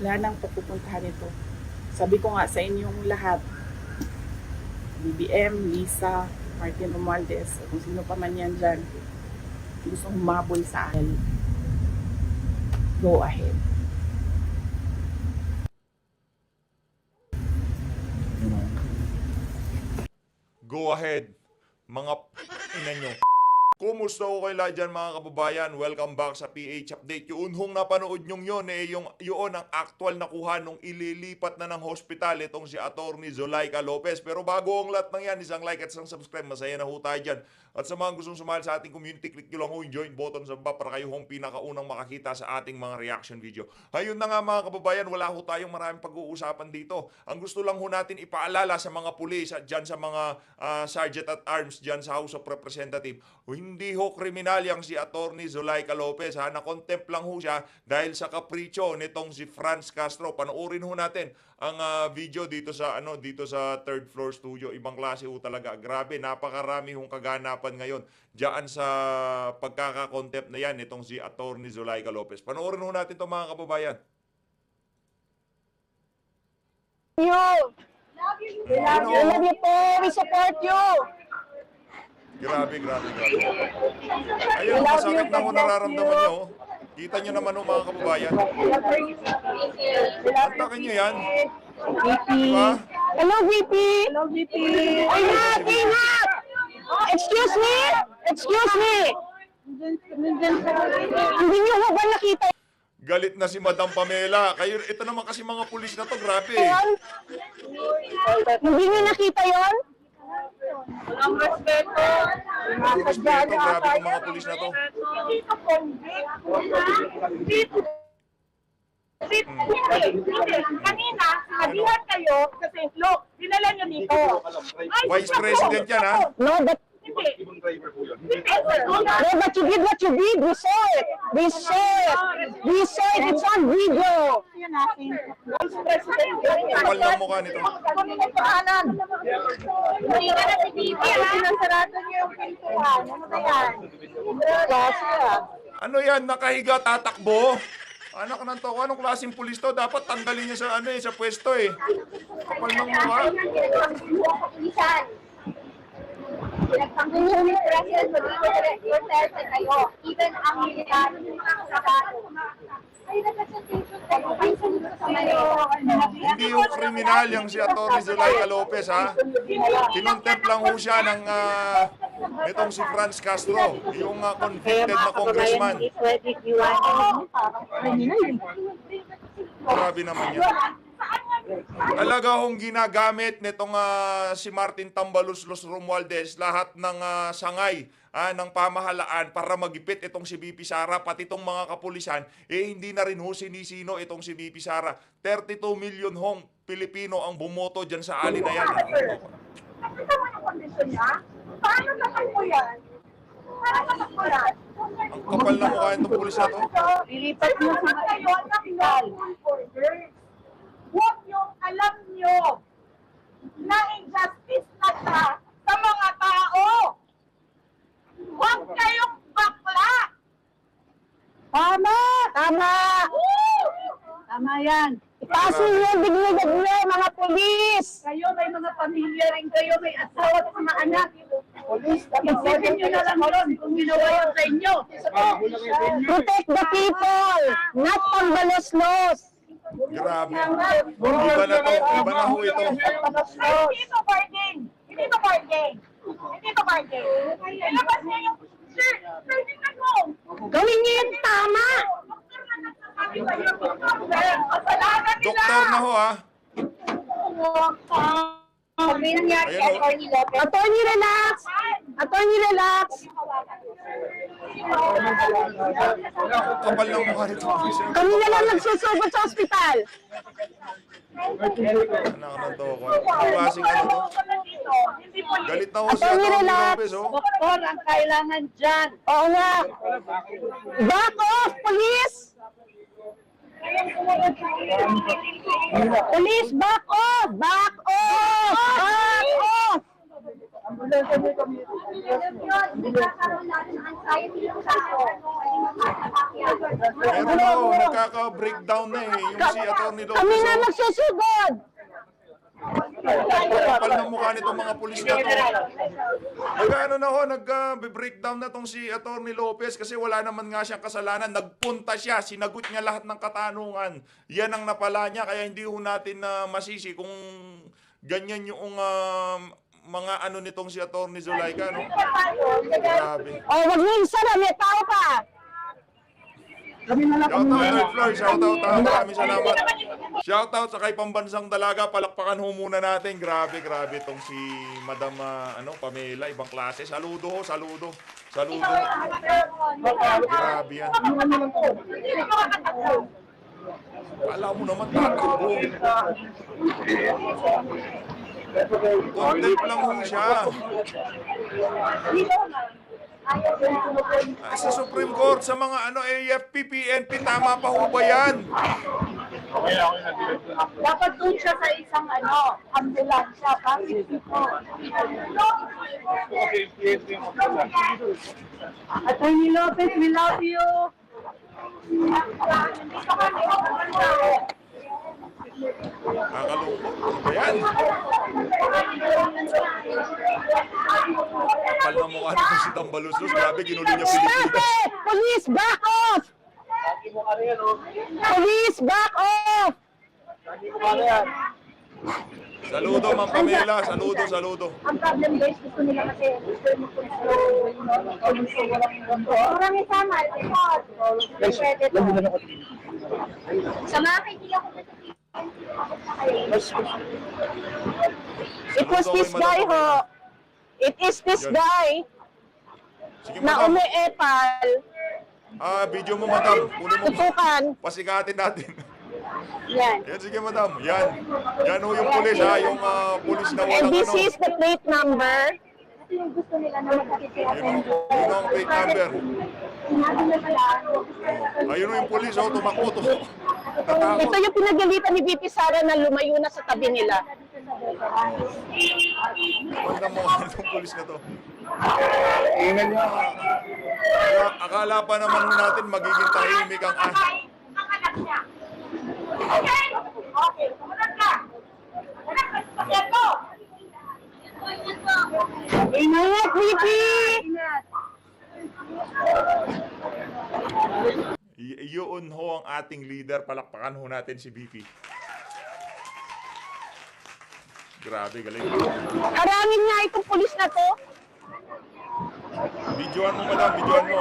Wala nang papupuntahan ito. Sabi ko nga sa inyong lahat, BBM, Lisa, Martin Romualdez, kung sino pa man yan dyan, gusto humabol sa akin, go ahead. Go ahead, mga ina nyo. Kumusta ko kayo lahat dyan mga kababayan? Welcome back sa PH Update. Yung unhong napanood nyong yun, eh, yung, yun ang actual nakuha nung ililipat na ng hospital itong si Attorney Zulaika Lopez. Pero bago ang lahat ng yan, isang like at isang subscribe. Masaya na ho tayo dyan. At sa mga gustong sumali sa ating community, click nyo lang ho yung join button sa baba para kayo hong pinakaunang makakita sa ating mga reaction video. Ayun na nga mga kababayan, wala ho tayong maraming pag-uusapan dito. Ang gusto lang ho natin ipaalala sa mga pulis at dyan sa mga ah, sergeant at arms dyan sa House of Representative, ho kriminal yang si Attorney Zulaika Lopez ha, na-contempt lang ho siya dahil sa kapritsyo nitong si Franz Castro. Panoorin ho natin ang ah, video dito sa ano dito sa third floor studio. Ibang klase ho talaga. Grabe, napakarami hong kaganapan ngayon diyan sa pagkaka-contempt na yan nitong si Attorney Zulaika Lopez. Panoorin ho natin 'to mga kababayan. you. We love you. We love you po. We support you. Grabe, grabe, grabe. Ayun, masakit na ho nararamdaman nyo. oh. Kita nyo naman ho mga kababayan. Antakin nyo yan. VP. Diba? Hello, VP. Hello, VP! Ingat, ingat. Excuse me. Excuse me. Hindi niyo ho ba nakita Galit na si Madam Pamela. Kayo, ito naman kasi mga pulis na to, grabe. Hindi niyo nakita yon? Ang respeto! Hindi respeto, grabe itong mga pulis na to. Dito convict! Dito! Dito! Hindi! Hindi! Kanina, sabihan kayo kasi look, dinala nyo dito. Ay, Vice. President yan, ha? No, but Hindi. Hindi. no, but you did what you did. We saw it. We saw it. We saw it. It's on video. Kapal ng mukha nito. Kunin mo pangalan. Hindi ka na si Bibi, ha? Sinasarado niyo yung pintuan. Ano ba yan? Ano yan, nakahiga, tatakbo? Anak ng to, anong klaseng pulis to? Dapat tanggalin niya sa ano eh, sa pwesto eh. Kapal ng mukha. Nagpanggulo ni President Rodrigo Duterte kayo. Even ang military ng Sabado. Ay, nagka-sensation kayo. Ay, sunod sa mayo. Hindi yung kriminal yung si Atty. Zulaika Lopez ha. Kinontempt lang ho siya ng ah, itong si Franz Castro, yung ah, convicted na congressman. Grabe naman yan. Talaga hong ginagamit nitong ah, si Martin Tambalus Los Romualdez lahat ng ah, sangay ah, ng pamahalaan para magipit itong si BP Sara pati itong mga kapulisan eh hindi na rin ho sinisino itong si BP Sara 32 million hong Pilipino ang bumoto dyan sa ali na yan Nakita mo yung kondisyon niya? Paano natakbo yan? Paano natakbo yan? ang kapal na mukha itong pulis na to Lilipat mo sa kayo ng lawful order. Yung alam nyo na injustice na siya sa mga tao. Huwag kayong bakla. Tama! Tama! Tama yan. Itaas niyo yung dignidad niyo, mga polis! Kayo may mga pamilya rin kayo, may asawa at mga anak. Isipin nyo na lang yun kung ginawa yun sa inyo. Protect the people, not pambalos-los. Grabe iba na to iba na ho ito Hindi ito bargain. Hindi ito bargain. Hindi ito bargain. Ilabas niya yung Sir, mo. Gawin niyo yung tama! Doktor na ho ha Sabi nangyari Ayun, oh. Atty. Lopez. Attorney, relax! Attorney, relax! Kapal ng mukha nito Kami na lang nagsusugod sa ospital. anak ng to ang klaseng ano to galit na ho si Attorney, relax. Doktor ang kailangan dyan. Oo nga. Back off, police! Police, back off! Back off! Back off! Alam nyo, nagkakaroon natin ng anxiety yung tao. Meron na oh, nagkaka-breakdown na eh. Yung si Atty. Lopez. Kami na magsusugod. Kapal ng mukha nitong mga pulis na to. Nag-ano na ho, nag-breakdown na tong si Atty. Lopez kasi wala naman nga siyang kasalanan. Nagpunta siya, sinagot niya lahat ng katanungan. Yan ang napala niya, kaya hindi ho natin na masisi kung ganyan yung um, mga ano nitong si Atty. Zulaika, no? Grabe. Oh, wag niyo isara, may tao pa. Shout out third floor, shout out ha. Maraming salamat. Shout out sa kay pambansang dalaga, palakpakan ho muna natin. Grabe, grabe itong si Madam ah, ano, Pamela, ibang klase. Saludo ho, saludo. Saludo. Grabe yan. Kala mo naman tatakbo. Content lang ho siya. Ah, sa Supreme Court, sa mga ano, AFP, PNP, tama pa ho ba yan? Dapat doon siya sa isang ano, ambulansya, bakit dito? Attorney Lopez, we love you. Nakakalungkot. Ano ba yan? Kapal na mukha nito si Tambalusos. Grabe, ginuli niya Pilipinas. Police, back off! Police, back off! Saludo, Ma'am Pamela. Saludo, saludo. Ang problem guys, gusto nila kasi gusto mo kung Marami sama, report. Pwede to. Sa mga kaibigan ko It was this guy ho. It is this Yun. guy Sige, na madam. umiepal, Ah, video mo, madam. Kunin mo. tutukan. Pasikatin natin. Yan. Yan, sige, madam. Yan. Yan ho yung pulis, ha? Yung ah, pulis na And walang this ano. is the plate number. Kasi yung gusto nila na magkakit sila Yun ho. Yun ho ang plate number. Sinabi na pala, Ayun ho yung pulis, oh. Tumakbo, tumakbo. Natakot. Ito yung pinagalitan ni VP Sara na lumayo na sa tabi nila. Banda mo itong pulis na to. Akala, akala pa naman natin magiging tahimik ang ah. Ang anak niya. Okay? Okay, sumunod ka. Anak, sasakyan mo. Ingat, VP! Y- yun ho ang ating leader. Palakpakan ho natin si BP. Grabe, galing. Harangin nga itong pulis na to. Videoan mo, madam. Videoan mo.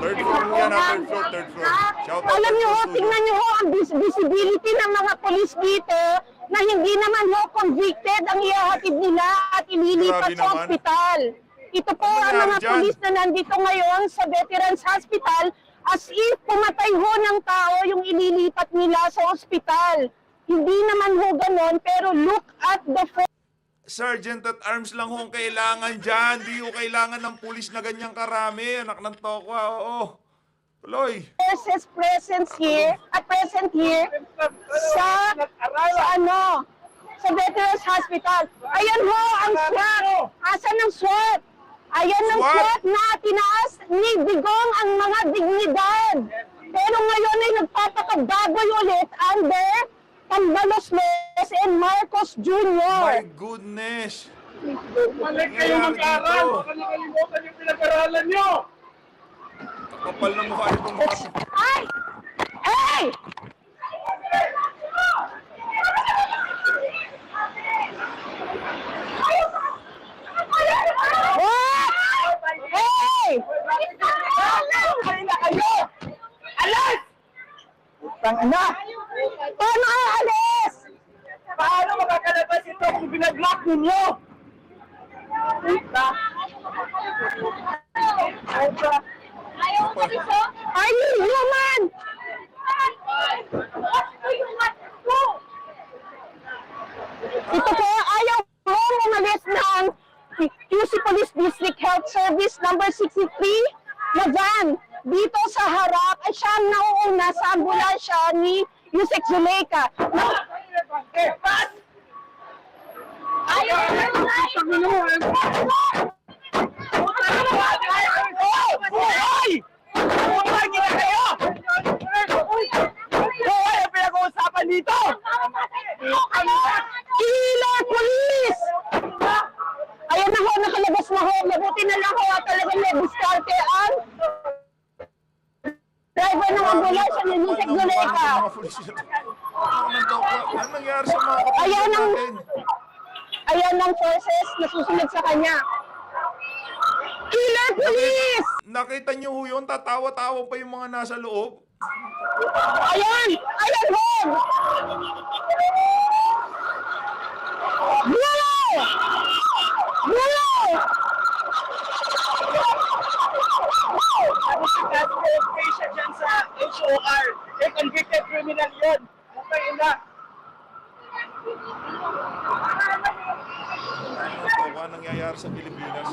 Third floor mo yan, ha? Third floor, third floor. Shout out Alam niyo ho, tingnan niyo ho ang vis- visibility ng mga pulis dito na hindi naman ho convicted ang ihahatid nila at ililipat Grabe sa naman. ospital. Ito po ang mga dyan? pulis na nandito ngayon sa Veterans Hospital as if pumatay ho ng tao yung ililipat nila sa ospital. Hindi naman ho ganon, pero look at the Sergeant at arms lang ho ang kailangan dyan. Di ho kailangan ng pulis na ganyang karami. Anak ng tokwa, oo. Tuloy. forces presence here, at present here sa, sa ano, sa Veterans Hospital. Ayan ho ang SWAT. Asan ang SWAT? Ayan ang SWAT? SWAT na tinaas ni Digong ang mga dignidad. Pero ngayon ay nagpapakababoy ulit under Tambalos Lopez and Marcos My Jr. goodness. Balik kayo mag-aral! Baka nakalimutan yung pinag-aralan nyo! Kapal na mukha itong mga... Ay! Hey! What? Hey! Kaya na kayo! Alas! Tangina! Paano aalis? Paano makakalabas ito kung binag-lock ninyo? ayaw ko dito. Are you human? Ito po, ayaw mo umalis ng QC Police District Health Service number 63 na van dito sa harap ay siya ang nauuna sa ambulansya ni Yusek Zuleika. Na- Ayaw mo Hoy! Ano nangyari sa mga kapatid Ayan ang- natin? Ayan ng forces na susunod sa kanya. Killer police! Nakita niyo ho yun? Tatawa-tawa pa yung mga nasa loob. Ayan! Ayan ho! Bulo! Bulo! Si Gabriel Fisher dyan sa HOR? Eh, convicted criminal yun. Okay, ina. Ito, ano nangyayari sa Pilipinas?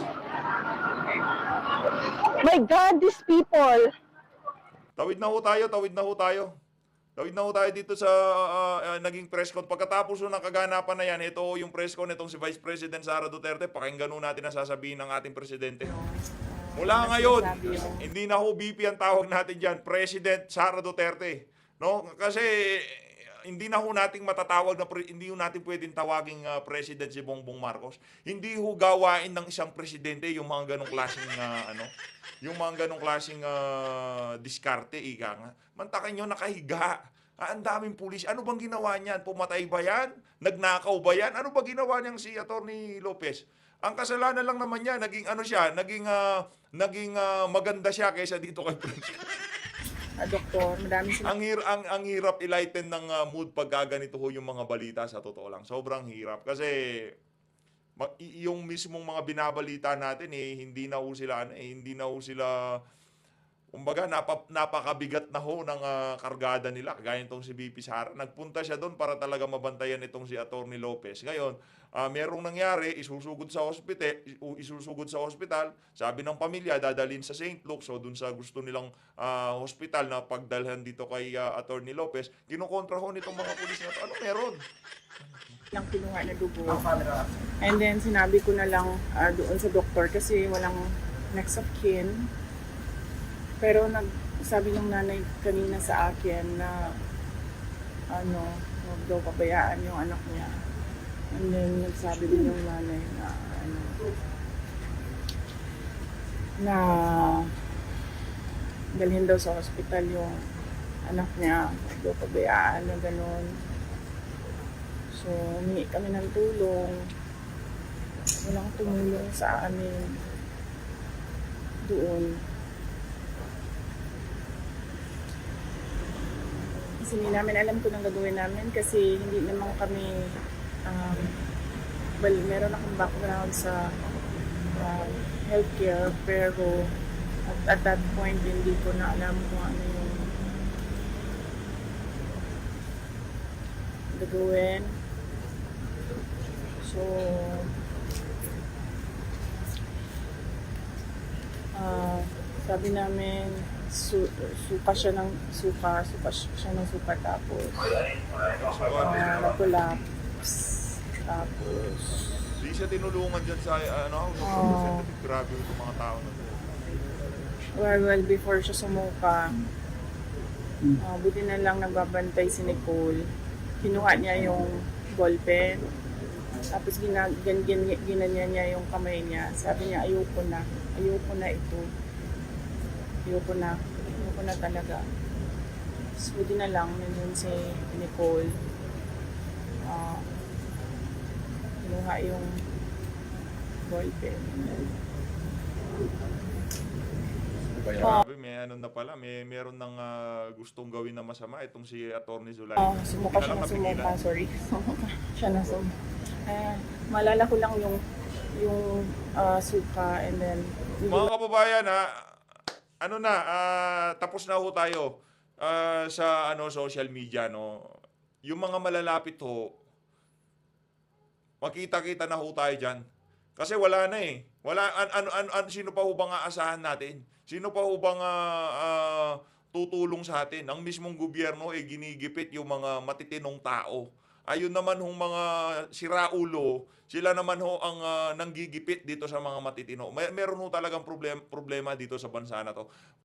My God, these people! Tawid na ho tayo, tawid na ho tayo. Tawid na ho tayo dito sa ah, ah, naging press con. Pagkatapos ng kaganapan na yan, ito yung press con itong si Vice President Sara Duterte. Pakinggan ho natin ang sasabihin ng ating presidente. Mula ngayon, hindi na ho BP ang tawag natin dyan, President Sara Duterte. No? Kasi hindi na ho nating matatawag na hindi ho natin pwedeng tawaging ah, president si Bongbong Marcos. Hindi ho gawain ng isang presidente yung mga ganong klaseng ah, ano, yung mga ganong klaseng ah, diskarte ika nga. Mantakan nyo nakahiga. Ah, ang daming pulis. Ano bang ginawa niyan? Pumatay ba yan? Nagnakaw ba yan? Ano ba ginawa niyang si Attorney Lopez? Ang kasalanan lang naman niya, naging ano siya, naging ah, naging ah, maganda siya kaysa dito kay Prince. Ah, doktor, madami sila. ang hir ang ang hirap i-lighten ng ah, mood pag gaganito ho yung mga balita sa totoo lang. Sobrang hirap kasi ma- yung mismong mga binabalita natin eh hindi na ho sila eh, hindi na ho sila Kumbaga, napa, napakabigat na ho ng ah, kargada nila. Kagaya itong si BP Sara. Nagpunta siya doon para talaga mabantayan itong si Attorney Lopez. Ngayon, ah, merong nangyari, isusugod sa hospital, isusugod sa hospital. Sabi ng pamilya, dadalhin sa St. Luke. So, doon sa gusto nilang ah, hospital na pagdalhan dito kay ah, Attorney Lopez, kinukontra ho nitong mga pulis na to. Ano meron? lang kinuha na dugo. And then sinabi ko na lang ah, doon sa doktor kasi walang next of kin. Pero nag sabi ng nanay kanina sa akin na ano, huwag daw pabayaan yung anak niya. And then nagsabi din yung nanay na ano na dalhin daw sa hospital yung anak niya, huwag daw pabayaan na ganun. So, humingi kami ng tulong. Walang tumulong sa amin doon. Kasi hindi namin alam kung anong gagawin namin kasi hindi naman kami um, well, meron akong background sa um, healthcare pero at, at that point hindi ko na alam kung ano yung gagawin. So, ah sabi namin, su- suka siya ng suka, suka siya ng suka tapos uh, nag-collapse. Tapos, Di siya tinulungan dyan sa ano, Oo. grabe yung mga tao na to. well, well, before siya sumuka, ah, buti na lang nagbabantay si Nicole. Kinuha niya yung ballpen. Tapos gina, gan, gan, ginanyan niya yung kamay niya. Sabi niya, ayoko na. Ayoko na ito. Ayoko na. Ayoko na talaga. Tapos buti na lang, nandun si Nicole. Ah, kinuha yung ballpen. Grabe, may ano na pala, may meron nang ah, gustong gawin na masama itong si Attorney Zulay. Oh, sumuka siya na sumuka. Sorry. Sumuka siya na sumuka. Eh, malala ko lang yung yung ah, suka and then Mga kababayan, ha, ano na, ah, tapos na ho tayo ah, sa ano social media, no. Yung mga malalapit ho, makita-kita na ho tayo diyan. Kasi wala na eh. Wala an, ano an, an, sino pa ho bang aasahan natin? Sino pa ho bang ah, tutulong sa atin? Ang mismong gobyerno ay ginigipit yung mga matitinong tao. ayun naman hong mga siraulo, sila naman ho ang ah, nanggigipit dito sa mga matitino. May, meron ho talagang problem, problema dito sa bansa na to.